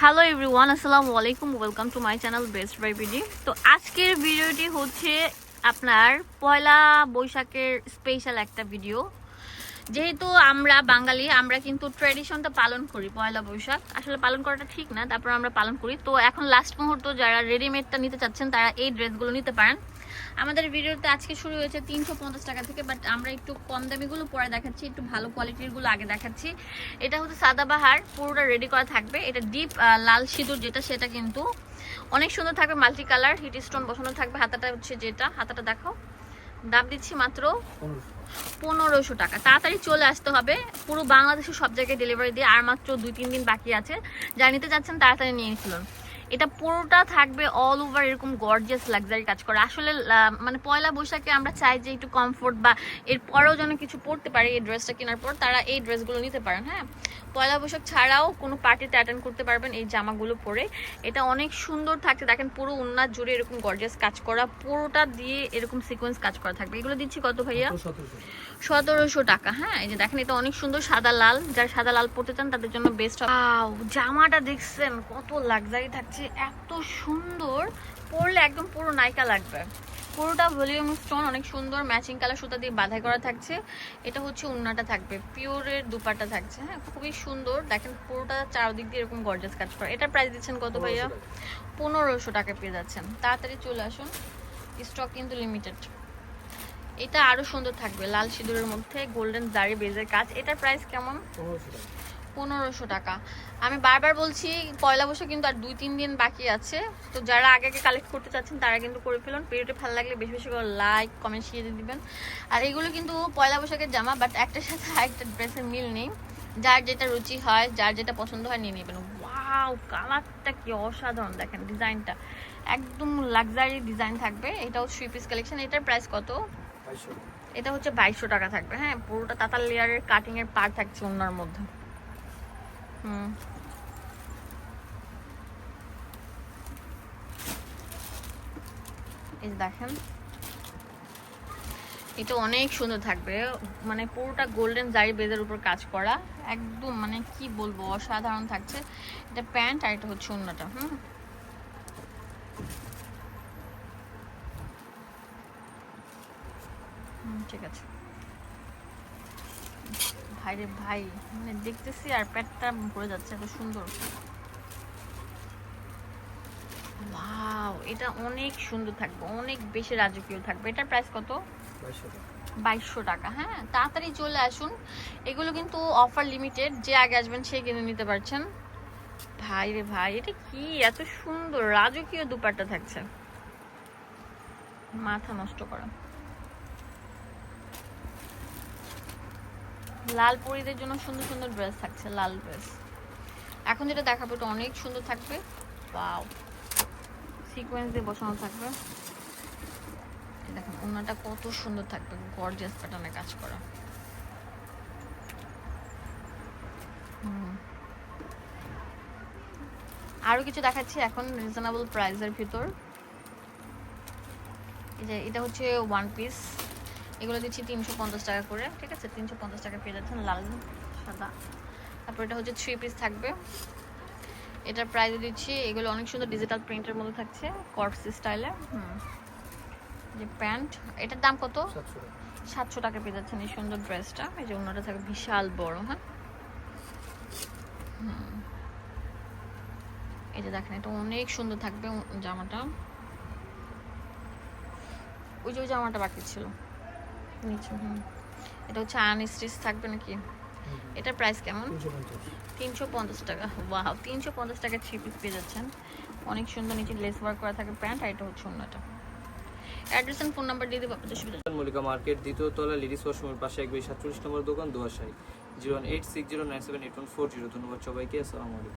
Hello everyone আসসালামু আলাইকুম welcome to my channel best buy BD তো আজকের ভিডিওটি হচ্ছে আপনার পয়লা বৈশাখের স্পেশাল একটা ভিডিও যেহেতু আমরা বাঙালি, আমরা কিন্তু ট্র্যাডিশনটা পালন করি পয়লা বৈশাখ। আসলে পালন করাটা ঠিক না, তারপর আমরা পালন করি। তো এখন লাস্ট মুহূর্ত যারা রেডিমেডটা নিতে চাচ্ছেন, তারা এই ড্রেসগুলো নিতে পারেন। আমাদের ভিডিওতে আজকে শুরু হয়েছে তিনশো পঞ্চাশ টাকা থেকে বাট আমরা একটু কম দামিগুলো পরে দেখাচ্ছি, একটু ভালো কোয়ালিটিরগুলো আগে দেখাচ্ছি। এটা হচ্ছে সাদাবাহার পুরোটা রেডি করা থাকবে। এটা ডিপ লাল সিঁদুর যেটা, সেটা কিন্তু অনেক সুন্দর থাকবে মাল্টি কালার হিট স্টোন বসানো থাকবে। হাতাটা হচ্ছে যেটা, হাতাটা দেখাও দাম দিচ্ছি মাত্র পনেরোশো টাকা। তাড়াতাড়ি চলে আসতে হবে। পুরো বাংলাদেশে সব জায়গায় ডেলিভারি দিয়ে আর মাত্র দুই তিন দিন বাকি আছে। যা নিতে যাচ্ছেন, তাড়াতাড়ি নিয়ে ফেলুন এটা পুরোটা থাকবে অল ওভার এরকম গর্জিয়াস লাক্সারি কাজ করা। আসলে মানে পয়লা বৈশাখে আমরা চাই যে একটু কমফোর্ট বা এর পরেও যেন কিছু পরতে পারি এই ড্রেসটা কেনার পর তারা এই ড্রেসগুলো নিতে পারেন হ্যাঁ? পয়লা বৈশাখ ছাড়াও কোনো পার্টিতে অ্যাটেন্ড করতে পারবেন এই জামাগুলো পরে। এটা অনেক সুন্দর থাকছে দেখেন পুরো উন্নাত জুড়ে এরকম গর্জিয়াস কাজ করা পুরোটা দিয়ে এরকম সিকোয়েন্স কাজ করা থাকবে। এগুলো দিচ্ছি কত ভাইয়া? সতেরোশো টাকা। হ্যাঁ? এই যে দেখেন এটা অনেক সুন্দর সাদা লাল। যারা সাদা লাল পড়তে চান তাদের জন্য বেস্ট জামাটা দেখছেন কত লাক্সারি থাকছে। এত সুন্দর পরলে একদম পুরো নায়িকা লাগবে। পুরোটা ভলিউম স্টোন অনেক সুন্দর ম্যাচিং কালার সুতা দিয়ে বাঁধাই করা থাকছে। এটা হচ্ছে উন্নাটা থাকবে পিওরের দুপাটা থাকছে হ্যাঁ খুবই সুন্দর। দেখেন পুরোটা চারদিক দিয়ে এরকম গর্জাস কাজ করা। এটা প্রাইস দিচ্ছেন কত ভাইয়া? পনেরোশো টাকা। পেয়ে যাচ্ছেন। তাড়াতাড়ি চলে আসুন স্টক কিন্তু লিমিটেড এটা আরও সুন্দর থাকবে লাল সিঁদুরের মধ্যে গোল্ডেন জারি বেজের কাজ। এটার প্রাইস কেমন? পনেরোশো টাকা। আমি বারবার বলছি পয়লা বৈশাখ কিন্তু আর দুই তিন দিন বাকি আছে। তো যারা আগে আগে কালেক্ট করতে চাচ্ছেন তারা কিন্তু করে ফেলুন। ভিডিওটি ভালো লাগলে বেশি বেশি করে লাইক কমেন্ট শিয়ে দিবেন। আর এগুলো কিন্তু পয়লা বৈশাখের জামা বাট একটার সাথে একটা ড্রেসের মিল নেই। যার যেটা রুচি হয় যার যেটা পছন্দ হয় নিয়ে নেবেন। ওয়াও কালারটা কি অসাধারণ! দেখেন ডিজাইনটা একদম লাক্সারি ডিজাইন থাকবে। এটাও থ্রি পিস কালেকশন এটার প্রাইস কত? এটা হচ্ছে বাইশশো টাকা থাকবে। হ্যাঁ পুরোটা তাতার লেয়ারের কাটিংয়ের পার থাকছে ওনার মধ্যে। হুম। এই দেখেন। এটা অনেক সুন্দর থাকবে। মানে পুরোটা গোল্ডেন জারি বেজের উপর কাজ করা। একদম মানে কি বলব, অসাধারণ থাকছে। এটা প্যান্ট আর এটা হচ্ছে অন্যটা হুম, ঠিক আছে। ভাই রে ভাই মানে দেখতেছি আর পেটটা ভরে যাচ্ছে এত সুন্দর। ওয়াও এটা অনেক সুন্দর থাকবে অনেক বেশি রাজকীয় থাকবে। এটার প্রাইস কত? বাইশশো টাকা। হ্যাঁ? তাড়াতাড়ি চলে আসুন। এগুলো কিন্তু অফার লিমিটেড যে আগে আসবেন সে কিনে নিতে পারছেন। ভাই রে ভাই এটা কি? এত সুন্দর রাজকীয় দুপাট্টা থাকছে। মাথা নষ্ট করা। লাল পরীদের জন্য সুন্দর সুন্দর ড্রেস থাকছে, লাল ড্রেস এখন যেটা দেখাবো, এটা অনেক সুন্দর থাকবে। ওয়াও সিকোয়েন্স দিয়ে বসানো থাকবে। দেখুন, ওনাটা কত সুন্দর থাকবে গর্জিয়াস প্যাটার্নে কাজ করা। হুম। আরও কিছু দেখাচ্ছি এখন রিজনেবল প্রাইসের ভিতর। এটা হচ্ছে ওয়ান পিস এগুলো দিচ্ছি তিনশো পঞ্চাশ টাকা করে ঠিক আছে? তিনশো পঞ্চাশ টাকা পেয়ে যাচ্ছেন লাল সাদা। তারপর এটা হচ্ছে থ্রি পিস থাকবে। এটার প্রাইস দিচ্ছি এগুলো অনেক সুন্দর ডিজিটাল প্রিন্টের মধ্যে থাকছে কর্পস স্টাইলে হুম। যে প্যান্ট এটার দাম কত? সাতশো টাকা। পেয়ে যাচ্ছেন এই সুন্দর ড্রেসটা এই যে অন্যটা থাকবে বিশাল বড় হ্যাঁ? যে দেখেন এটা অনেক সুন্দর থাকবে জামাটা। ওই যে ওই জামাটা বাকি ছিল। নিচে হুম। এটা হচ্ছে আনস্টিচ থাকবে নাকি? এটার প্রাইস কেমন? তিনশো পঞ্চাশ। টাকা। ওয়াও তিনশো পঞ্চাশ টাকা থ্রি পিস পেয়ে যাচ্ছেন। অনেক সুন্দর নিচে লেস ওয়ার্ক করা থাকে প্যান্ট আর এটা হচ্ছে অন্যটা। অ্যাড্রেস ফোন নাম্বার দিয়ে দেবো আপনাদের সুবিধা। মল্লিকা মার্কেট দ্বিতীয় তলা লিডিস ওয়াশরুমের পাশে একবার সাতচল্লিশ নম্বর দোকান দোয়াশাই zero eight six zero nine seven eight one four zero. ধন্যবাদ সবাইকে আসসালামু আলাইকুম।